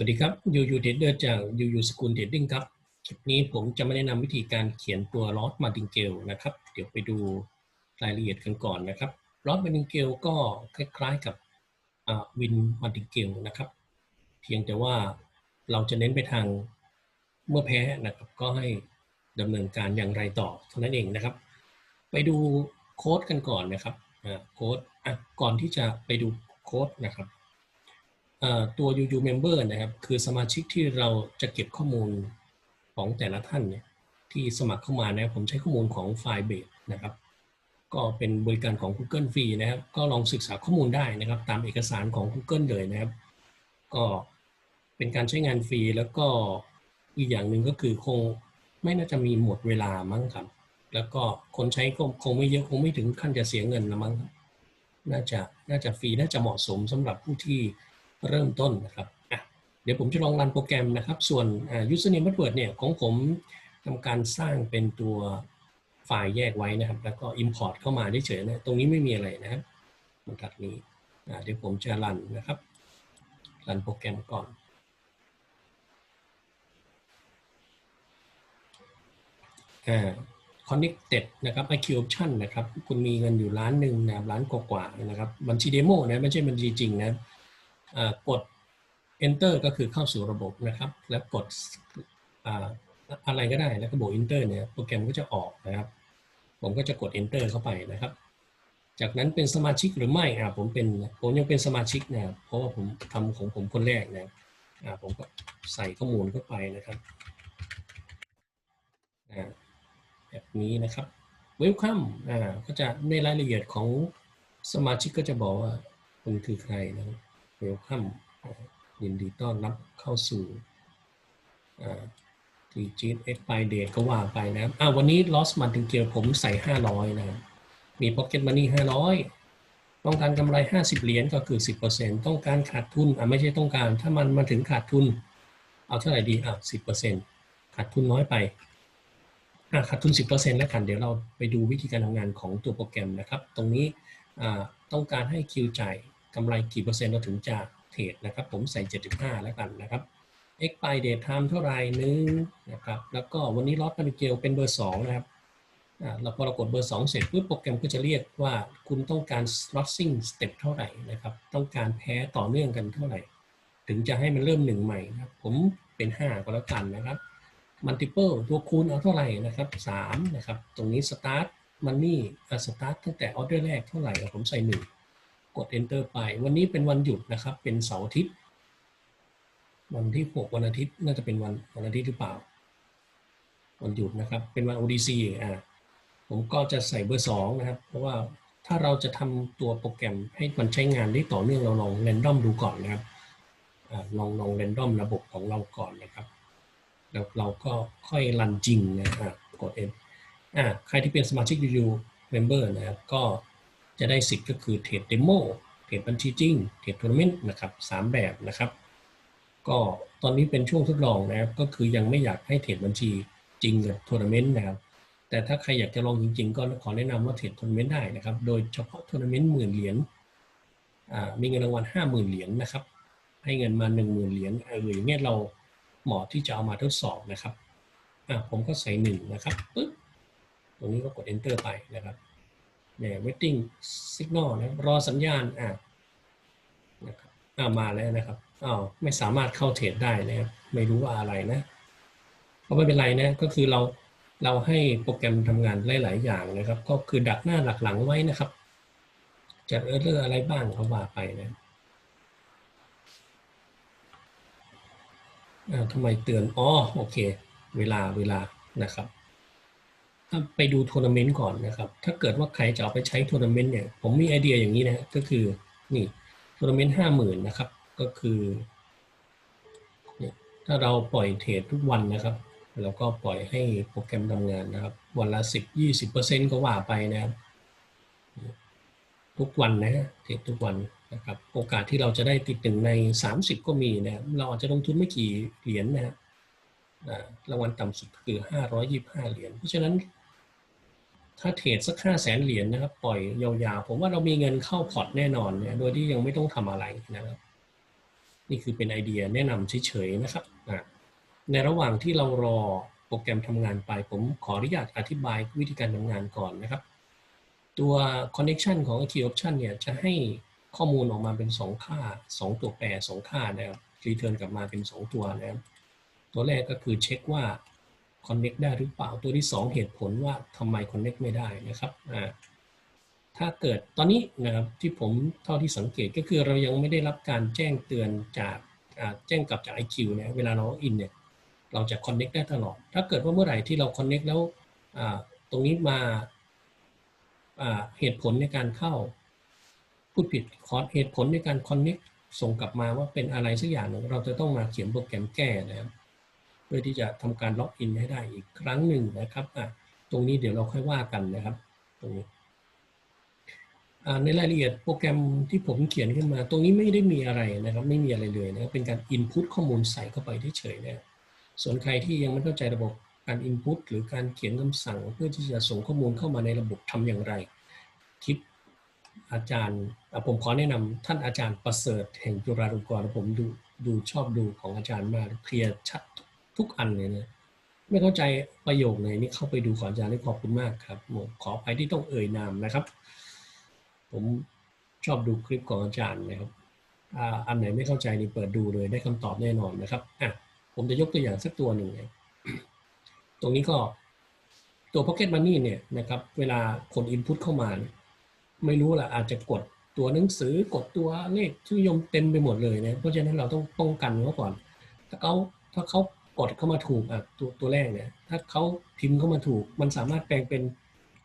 สวัสดีครับยูยูเทรดเดอร์จากยูยูสกุลเทรดดิ้งครับ คลิปนี้ผมจะไม่แนะนำวิธีการเขียนตัวลอสมาดิงเกลนะครับ เดี๋ยวไปดูรายละเอียดกันก่อนนะครับลอสมาดิงเกลก็คล้ายๆกับวินมาดิงเกลนะครับ เพียงแต่ว่าเราจะเน้นไปทางเมื่อแพ้นะครับก็ให้ดำเนินการอย่างไรต่อเท่านั้นเองนะครับ ไปดูโค้ดกันก่อนนะครับโค้ดก่อนที่จะไปดูโค้ดนะครับ ตัว UU Member นะครับ คือสมาชิกที่เราจะเก็บข้อมูลของแต่ละท่านเนี่ยที่สมัครเข้ามานะผมใช้ข้อมูลของไฟล์เบสนะครับ ก็เป็นบริการของ Google ฟรีนะครับ ก็ลองศึกษาข้อมูลได้นะครับ ตามเอกสารของ Google เลยนะครับ ก็เป็นการใช้งานฟรีแล้วก็อีกอย่างหนึ่งก็คือคงไม่น่าจะมีหมดเวลามั้งครับ แล้วก็คนใช้ก็คงไม่เยอะคงไม่ถึงขั้นจะเสียเงินละมั้งน่าจะน่าจะฟรีน่าจะเหมาะสมสำหรับผู้ที่ เริ่มต้นนะครับ เดี๋ยวผมจะลองรันโปรแกรมนะครับ ส่วน username password เนี่ยของผมทำการสร้างเป็นตัวไฟล์แยกไว้นะครับ แล้วก็ import เข้ามาได้เฉยนะตรงนี้ไม่มีอะไรนะครับบรรทัดนี้เดี๋ยวผมจะรันนะครับรันโปรแกรมก่อนอ่า connected นะครับ IQ option นะครับ คุณมีเงินอยู่ล้านหนึ่งนะครับล้านกว่าๆนะครับ บัญชีเดโมนะ ไม่ใช่บัญชีจริงนะ กด enter ก็คือเข้าสู่ระบบนะครับ แล้วกดอะไรก็ได้แล้วก็โบก enter เนี่ยโปรแกรมก็จะออกนะครับ ผมก็จะกด enter เข้าไปนะครับ จากนั้นเป็นสมาชิกหรือไม่อ่าผมเป็นผมยังเป็นสมาชิกนะครับเพราะว่าผมทำของผมคนแรกนะอ่าผมก็ใส่ข้อมูลเข้าไปนะครับแบบนี้นะครับ welcome อ่าก็จะในรายละเอียดของสมาชิกก็จะบอกว่าคุณคือใครนะครับ เวลคัมยินดีต้อนรับเข้าสู่ทีจีเอ็กไปเดทก็ว่าไปนะครับอ่าวันนี้ลอสมันถึงเกียวผมใส่ 500 นะครับมีพ็อกเก็ตมันนี่500 ต้องการกำไร 50 เหรียญก็คือ 10%ต้องการขาดทุนอ่าไม่ใช่ต้องการ ถ้ามันมาถึงขาดทุน เอาเท่าไหร่ดีอะ10%ขาดทุนน้อยไปอ่าขาดทุน 10%แล้วกัน เดี๋ยวเราไปดูวิธีการทำงานของตัวโปรแกรมนะครับ ตรงนี้อ่าต้องการให้คิวจ่าย กำไรกี่เปอร์เซ็นต์เราถึงจะเทรดนะครับ ผมใส่ 75 แล้วกันนะครับ expire date time เท่าไรนึงนะครับ แล้วก็วันนี้ลอตปาริเกลเป็นเบอร์ 2 นะครับเราพอเรากดเบอร์ 2 เสร็จปุ๊บโปรแกรมก็จะเรียกว่าคุณต้องการ slotting step เท่าไหร่นะครับ ต้องการแพ้ต่อเนื่องกันเท่าไหร่ ถึงจะให้มันเริ่มหนึ่งใหม่นะครับ ผมเป็น 5 ก็แล้วกันนะครับ multiple ตัวคูณเอาเท่าไหร่นะครับ3นะครับ ตรงนี้ start money อ่ start ตั้งแต่ออเดอร์แรกเท่าไหร่ ผมใส่ 1 กด enter ไป วันนี้เป็นวันหยุดนะครับ เป็นเสาร์อาทิตย์ วันที่หกวันอาทิตย์น่าจะเป็นวันวันอาทิตย์หรือเปล่า วันหยุดนะครับ เป็นวัน ODC อ่าผมก็จะใส่เบอร์สองนะครับ เพราะว่าถ้าเราจะทำตัวโปรแกรมให้มันใช้งานได้ต่อเนื่องเราลองเรนดอมดูก่อนนะครับอลองลองเรนดอมระบบของเราก่อนนะครับ แล้วเราก็ค่อยรันจริงนะฮะกด N อ่าใครที่เป็นสมาชิกยูเมมเบอร์นะครับก็ จะได้สิทธิ์ก็คือเทรดเดโมเทรดบัญชีจริงเทรดทัวร์นาเมนต์นะครับสามแบบนะครับ ก็ตอนนี้เป็นช่วงทดลองนะครับก็คือยังไม่อยากให้เทรดบัญชีจริงกับทัวร์นาเมนต์นะครับแต่ถ้าใครอยากจะลองจริง ๆ ก็ขอแนะนำว่าเทรดทัวร์นาเมนต์ได้นะครับ โดยเฉพาะทัวร์นาเมนต์หมื่นเหรียญมีเงินรางวัลห้าหมื่นเหรียญนะครับ ให้เงินมาหนึ่งหมื่นเหรียญเอออย่างเงี้ยเราเหมาะที่จะเอามาทดสอบนะครับอ่าผมก็ใส่หนึ่งนะครับปึ๊บตรงนี้ก็กด enter ไปนะครับ เนี่ย waiting signal นะรอสัญญาณอ่านะครับอ่ามาแล้วนะครับอ้าวไม่สามารถเข้าเทรดได้นะครับไม่รู้ว่าอะไรนะก็ไม่เป็นไรนะก็คือเราเราให้โปรแกรมทำงานหลาย ๆ อย่างนะครับ ก็คือดักหน้าหลักหลังไว้นะครับ จะเออเรื่ออะไรบ้างเขาว่าไปนะทำไมเตือนอ๋อโอเค เวลาเวลานะครับ ถ้าไปดูทัวร์นาเมนต์ก่อนนะครับ ถ้าเกิดว่าใครจะเอาไปใช้ทัวร์นาเมนต์เนี่ย ผมมีไอเดียอย่างนี้นะก็คือนี่ทัวร์นาเมนต์ห้าหมื่นนะครับ ก็คือเนี่ยถ้าเราปล่อยเทรดทุกวันนะครับ แล้วก็ปล่อยให้โปรแกรมทำงานนะครับ วันละสิบยี่สิบเปอร์เซ็นก็ว่าไปนะครับ ทุกวันนะฮะเทรดทุกวันนะครับ โอกาสที่เราจะได้ติดหนึ่งในสามสิบก็มีนะเราอาจจะลงทุนไม่กี่เหรียญนะฮะรางวัลต่ำสุดคือห้าร้อยยี่ห้าเหรียญ เพราะฉะนั้น ถ้าเทรดสักห้าแสนเหรียญนะครับ ปล่อยยาวๆ ผมว่าเรามีเงินเข้าพอร์ตแน่นอนเนี่ย โดยที่ยังไม่ต้องทำอะไรนะครับ นี่คือเป็นไอเดียแนะนำเฉยๆนะครับในระหว่างที่เรารอโปรแกรมทำงานไป ผมขออนุญาตอธิบายวิธีการทำงานก่อนนะครับ ตัว connection ของ key option เนี่ยจะให้ข้อมูลออกมาเป็น 2 ค่า 2 ตัวแปร 2 ค่านะครับ return กลับมาเป็น 2 ตัวนะครับ ตัวแรกก็คือเช็คว่า connect ได้หรือเปล่าตัวที่ 2 เหตุผลว่าทำไม connect ไม่ได้นะครับถ้าเกิดตอนนี้นะครับที่ผมเท่าที่สังเกตก็คือเรายังไม่ได้รับการแจ้งเตือนจากแจ้งกลับจาก IQ เนี่ยเวลาเรา in เนี่ยเราจะ connect ได้ตลอด ถ้าเกิดว่าเมื่อไหร่ที่เรา connect แล้วตรงนี้มาเหตุผลในการเข้าพูดผิดขอเหตุผลในการ connect ส่งกลับมาว่าเป็นอะไรสักอย่างหนึ่งเราจะต้องมาเขียนโปรแกรมแก้นะครับ เพื่อที่จะทำการล็อกอินให้ได้อีกครั้งหนึ่งนะครับอะตรงนี้เดี๋ยวเราค่อยว่ากันนะครับ ตรงนี้ในรายละเอียดโปรแกรมที่ผมเขียนขึ้นมา ตรงนี้ไม่ได้มีอะไรนะครับ ไม่มีอะไรเลยนะครับเป็นการอินพุตข้อมูลใส่เข้าไปเฉยๆนะส่วนใครที่ยังไม่เข้าใจระบบการอินพุตหรือการเขียนคำสั่ง เพื่อที่จะส่งข้อมูลเข้ามาในระบบทำอย่างไร คลิปอาจารย์ ผมขอแนะนำท่านอาจารย์ประเสริฐแห่งจุฬาลงกรณ์ผมดูดูชอบดูของอาจารย์มากเคลียร์ชัดทุก ทุกอันเลยนะ ไม่เข้าใจประโยคไหนนี่เข้าไปดูขออาจารย์ขอบคุณมากครับผมขออภัยที่ต้องเอ่ยนามนะครับ ผมชอบดูคลิปของอาจารย์นะครับอ่าอันไหนไม่เข้าใจนี่เปิดดูเลยได้คำตอบแน่นอนนะครับอะผมจะยกตัวอย่างสักตัวหนึ่งนะตรงนี้ก็ตัว Pocket Money เนี่ยนะครับเวลาคน Input เข้ามาเนี่ยไม่รู้ละอาจจะกดตัวหนังสือกดตัวเลขชื่อยมเต็มไปหมดเลยนะเพราะฉะนั้นเราต้องป้องกันเขาก่อน ถ้าเขาถ้าเขา กดเข้ามาถูกอะตัวตัวแรกเนี่ย ถ้าเขาพิมพ์เข้ามาถูก มันสามารถแปลงเป็น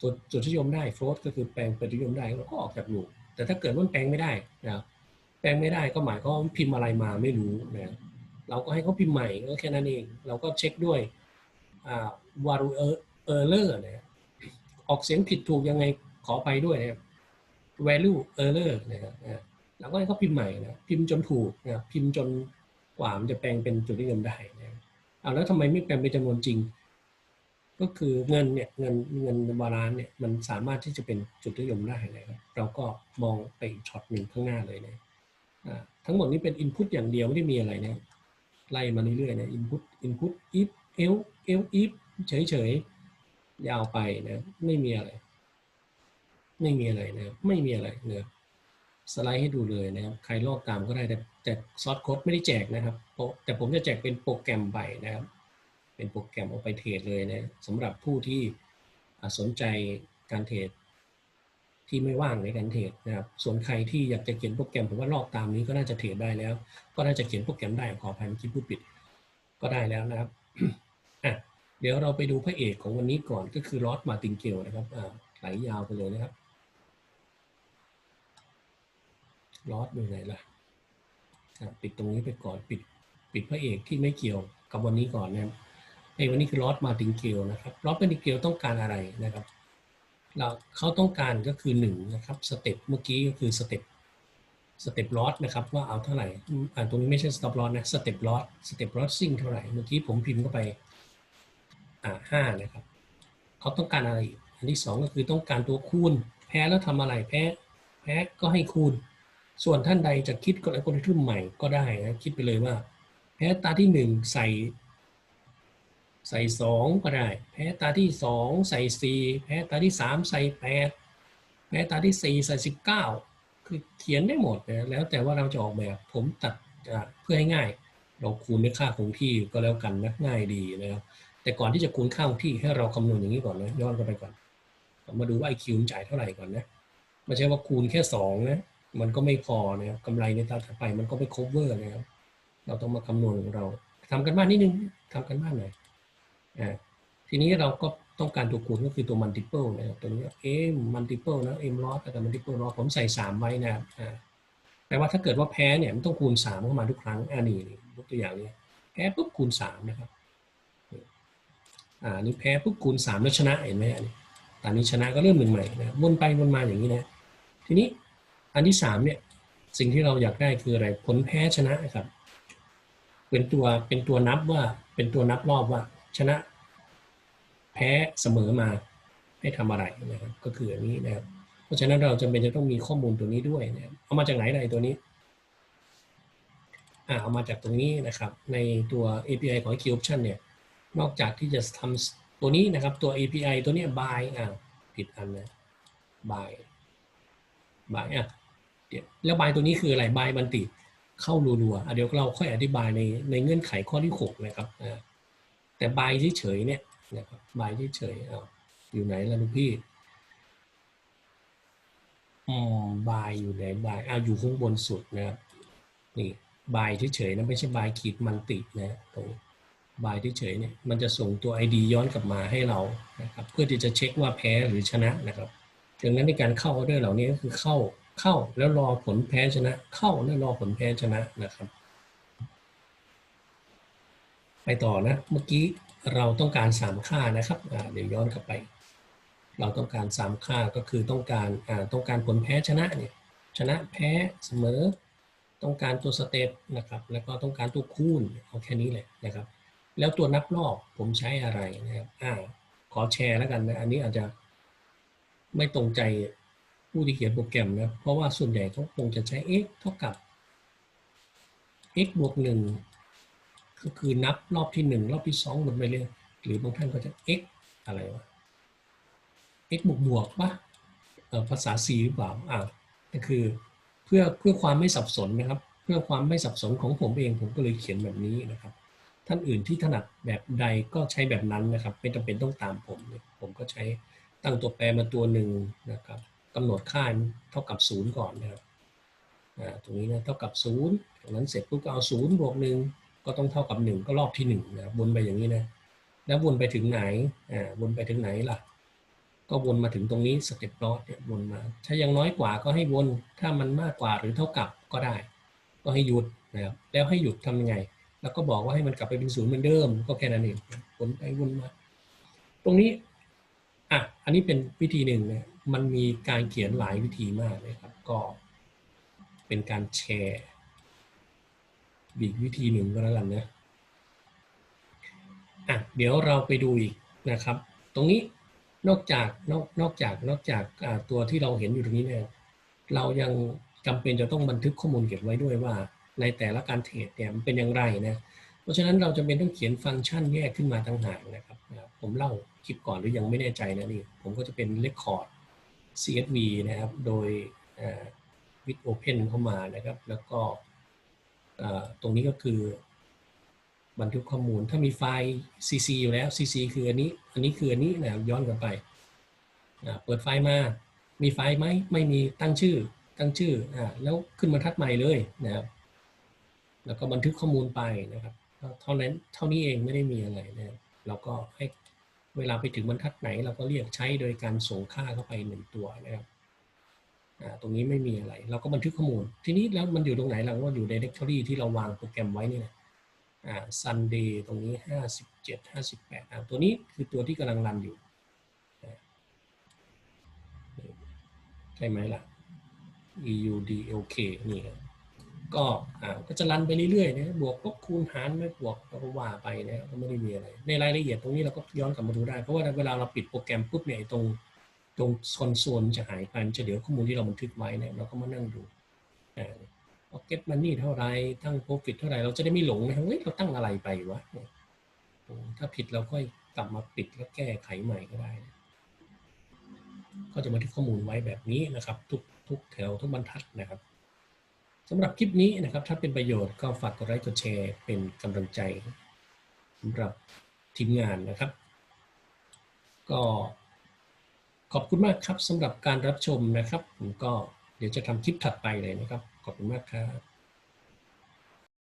ตัวจุดนิยมได้โฟลตก็คือแปลงเป็นนิยมได้เราก็ออกจากลูแต่ถ้าเกิดว่ามันแปลงไม่ได้นะแปลงไม่ได้ก็หมายความว่าพิมพ์อะไรมาไม่รู้นะเราก็ให้เขาพิมพ์ใหม่ก็แค่นั้นเอง เราก็เช็คด้วยอ่าวารูเออร์เลอร์นะออกเสียงผิดถูกยังไงขอไปด้วยนะ value error นะครับนะเราก็ให้เขาพิมพ์ใหม่นะพิมพ์จนถูกนะพิมพ์จนกว่ามันจะแปลงเป็นจุดนิยมได้นะ เอาแล้วทำไมไม่แปลงเป็นจำนวนจริง ก็คือเงินเนี่ยเงินเงินบาลานเนี่ยมันสามารถที่จะเป็นจุดนิยมได้นะครับเราก็มองไปอีกช็อตหนึ่งข้างหน้าเลยนะทั้งหมดนี้เป็น input อย่างเดียวไม่ได้มีอะไรนะไล่มาเรื่อยๆนะ input input if else else if เฉยๆยาวไปนะไม่มีอะไร ไม่มีอะไรนะไม่มีอะไรนะครับ สไลด์ให้ดูเลยนะครับ ใครลอกตามก็ได้แต่แต่ซอสโค้ดไม่ได้แจกนะครับ แต่ผมจะแจกเป็นโปรแกรมไปนะครับ เป็นโปรแกรมเอาไปเทรดเลยนะสำหรับผู้ที่สนใจการเทรดที่ไม่ว่างในการเทรดนะครับ ส่วนใครที่อยากจะเขียนโปรแกรมผมว่าลอกตามนี้ก็น่าจะเทรดได้แล้ว ก็น่าจะเขียนโปรแกรมได้ขออภัยเมื่อกี้พูดผิดก็ได้แล้วนะครับอะเดี๋ยวเราไปดูพระเอกของวันนี้ก่อนก็คือลอสมาติงเกลนะครับอ่าไหลยาวไปเลยนะครับ ลอสอยู่ไหนล่ะปิดตรงนี้ไปก่อนปิดปิดพระเอกที่ไม่เกี่ยวกับวันนี้ก่อนนะครับไอ้วันนี้คือลอสมาติงเกลนะครับลอสมาติงเกลต้องการอะไรนะครับเราเขาต้องการก็คือหนึ่งนะครับสเต็ปเมื่อกี้ก็คือสเต็ปสเต็ปลอสนะครับว่าเอาเท่าไหร่อ่าตรงนี้ไม่ใช่สต็อปลอสนะสเต็ปลอสสเต็ปลอสซิ่งเท่าไหร่เมื่อกี้ผมพิมพ์เข้าไปอ่าห้านะครับเขาต้องการอะไรอันที่สองก็คือต้องการตัวคูณ แพ้แล้วทำอะไรแพ้แพ้ก็ให้คูณ ส่วนท่านใดจะคิดกลอัลกอริทึมใหม่ก็ได้นะคิดไปเลยว่า แพ้ตาที่หนึ่งใส่ ใส่สองก็ได้ แพ้ตาที่สองใส่สี่แพ้ตาที่สามใส่แปดแพ้ตาที่สี่ใส่สิบเก้าคือเขียนได้หมดนะแล้วแต่ว่าเราจะออกแบบผมตัดเพื่อให้ง่าย เราคูณด้วยค่าคงที่ก็แล้วกันนะง่ายดีนะครับแต่ก่อนที่จะคูณค่าคงที่ให้เราคำนวณอย่างนี้ก่อนนะย้อนกลับไปก่อนมาดูว่า IQ มันจ่ายเท่าไหร่ก่อนนะไม่ใช่ว่าคูณแค่สองนะ มันก็ไม่พอนะครับกำไรในตาถัดไปมันก็ไม่ cover นะครับเราต้องมาคำนวณของเราทำกันบ้านนิดนึงทำกันบ้านหน่อยอ่าทีนี้เราก็ต้องการตัวคูณก็คือตัว multiple นะครับตัวนี้เอ๊ multiple นะ m loss กับ multiple loss ผมใส่สามไว้นะครับอ่าแปลว่าถ้าเกิดว่าแพ้เนี่ยมันต้องคูณสามเข้ามาทุกครั้งอ่านี่นี่ยกตัวอย่างนี้แพ้ปุ๊บคูณสามนะครับอ่านี่แพ้ปุ๊บคูณสามแล้วชนะเห็นไหมอันนี้ตอนนี้ชนะก็เริ่มหนึ่งใหม่นะวนไปวนมาอย่างนี้นะทีนี้ อันที่สามเนี่ยสิ่งที่เราอยากได้คืออะไรผลแพ้ชนะครับ เป็นตัวเป็นตัวนับว่าเป็นตัวนับรอบว่าชนะ แพ้เสมอมาให้ทำอะไรนะครับก็คืออันนี้นะครับ เพราะฉะนั้นเราจำเป็นจะต้องมีข้อมูลตัวนี้ด้วยนะครับเอามาจากไหนอะไรตัวนี้อ่าเอามาจากตรงนี้นะครับ ในตัว API ของ Key Option เนี่ย นอกจากที่จะทำตัวนี้นะครับ ตัว API ตัวนี้ย by อ่าผิดอันนะ by by อะ เดี๋ยแล้ว by ตัวนี้คืออะไร by มันติเข้ารัวๆเดี๋ยวเราค่อยอธิบายในในเงื่อนไขข้อที่ 6 นะครับแต่ by เฉยๆเนี่ยนะครับ by เฉยๆอ่าอยู่ไหนล่ะลูกพี่อืมบายอยู่ไหนบายอ่าอยู่ข้างบนสุดนะครับนี่บายเฉยๆนะไม่ใช่บายขีดมันตินะตรงบายเฉยๆเนี่ยมันจะส่งตัว ID ย้อนกลับมาให้เรานะครับเพื่อที่จะเช็คว่าแพ้หรือชนะนะครับดังนั้นในการเข้าออเดอร์เหล่านี้ก็คือเข้า เข้าแล้วรอผลแพ้ชนะ เข้าแล้วรอผลแพ้ชนะนะครับ ไปต่อนะ เมื่อกี้เราต้องการสามค่านะครับเดี๋ยวย้อนกลับไป เราต้องการสามค่าก็คือต้องการต้องการผลแพ้ชนะเนี่ยชนะแพ้เสมอ ต้องการตัวสเต็ปนะครับแล้วก็ต้องการตัวคูณเอาแค่นี้แหละนะครับ แล้วตัวนับรอบผมใช้อะไรนะครับอ่าขอแชร์แล้วกันนะอันนี้อาจจะไม่ตรงใจ ผู้ที่เขียนโปรแกรมนะ เพราะว่าส่วนใหญ่เขาคงจะใช้ x เท่ากับ x บวกหนึ่งก็คือนับรอบที่หนึ่งรอบที่สองหมดไปเลยหรือบางท่านก็จะ x อะไรวะ x บวกบวกปะเอ่อภาษา C หรือเปล่าอ่าก็คือเพื่อเพื่อความไม่สับสนนะครับ เพื่อความไม่สับสนของผมเองผมก็เลยเขียนแบบนี้นะครับ ท่านอื่นที่ถนัดแบบใดก็ใช้แบบนั้นนะครับ ไม่จำเป็นต้องตามผม ผมก็ใช้ตั้งตัวแปรมาตัวหนึ่งนะครับ กำหนดค่าเท่ากับศูนย์ก่อนนะครับตรงนี้นะเท่ากับศูนย์จากนั้นเสร็จปุ๊บก็เอาศูนย์บวกหนึ่งก็ต้องเท่ากับหนึ่งก็รอบที่หนึ่งนะวนไปอย่างนี้นะ แล้ววนไปถึงไหนอ่าวนไปถึงไหนล่ะ ก็วนมาถึงตรงนี้สเต็ปลอสเนี่ยวนมา ถ้ายังน้อยกว่าก็ให้วน ถ้ามันมากกว่าหรือเท่ากับก็ได้ ก็ให้หยุดนะครับ แล้วให้หยุดทำยังไง แล้วก็บอกว่าให้มันกลับไปเป็นศูนย์เหมือนเดิม ก็แค่นั้นเองวนไปวนมา ตรงนี้ อะอันนี้เป็นวิธีหนึ่งนะมันมีการเขียนหลายวิธีมากเลยครับ ก็เป็นการแชร์อีกวิธีหนึ่งก็แล้วกันนะอะเดี๋ยวเราไปดูอีกนะครับ ตรงนี้นอกจากนอกนอกจากนอกจากตัวที่เราเห็นอยู่ตรงนี้เนี่ยเรายังจำเป็นจะต้องบันทึกข้อมูลเก็บไว้ด้วยว่า ในแต่ละการเทรดเนี่ยมันเป็นอย่างไรนะเพราะฉะนั้นเราจำเป็นต้องเขียนฟังก์ชันแยกขึ้นมาต่างหากนะครับ ผมเล่า คลิปก่อนหรือยังไม่แน่ใจนะนี่ ผมก็จะเป็น Record CSV นะครับ โดยวิดโอเพนเข้ามานะครับ แล้วก็ตรงนี้ก็คือ บันทึกข้อมูล ถ้ามีไฟล์ CC อยู่แล้ว CC คืออันนี้ อันนี้คืออันนี้นะย้อนกลับไป เปิดไฟล์มา มีไฟล์ไหม ไม่มี ตั้งชื่อ ตั้งชื่ออแล้วขึ้นมาทัดใหม่เลยนะครับ แล้วก็บันทึกข้อมูลไปนะครับ เท่านั้น เท่านี้เองไม่ได้มีอะไรนะครับเราก็ให้ เวลาไปถึงบรรทัดไหนเราก็เรียกใช้โดยการส่งค่าเข้าไปหนึ่งตัวนะครับตรงนี้ไม่มีอะไร เราก็บันทึกข้อมูล ทีนี้แล้วมันอยู่ตรงไหนเราก็อยู่ directory ที่เราวางโปรแกรมไว้นี่แหละอ่า Sunday ตรงนี้ห้าสิบเจ็ดห้าสิบแปดตัวนี้คือตัวที่กำลังรันอยู่ ใช่ไหมล่ะ eudlk นี่ ก็อ่าก็จะรันไปเรื่อยๆนะบวกลบคูณหารไม่บวกก็ว่าไปนะก็ไม่ได้มีอะไร ในรายละเอียดตรงนี้เราก็ย้อนกลับมาดูได้ เพราะว่าเวลาเราปิดโปรแกรมปุ๊บเนี่ยตรงตรงคอนโซลจะหายไปจะเหลือข้อมูลที่เราบันทึกไว้เนี่ยเราก็มานั่งดูอ่าพ็อเก็ตมันนี่เท่าไรตั้งโปรฟิตเท่าไรเราจะได้ไม่หลงนะเฮ้ยเราตั้งอะไรไปวะถ้าผิดเราค่อยกลับมาปิดแล้วแก้ไขใหม่ก็ได้ ก็จะบันทึกข้อมูลไว้แบบนี้นะครับ ทุกทุกแถวทุกบรรทัดนะครับ สำหรับคลิปนี้นะครับ ถ้าเป็นประโยชน์ก็ฝากกดไลค์กดแชร์เป็นกำลังใจสำหรับทีมงานนะครับ ก็ขอบคุณมากครับสำหรับการรับชมนะครับ ผมก็เดี๋ยวจะทำคลิปถัดไปเลยนะครับ ขอบคุณมากครับ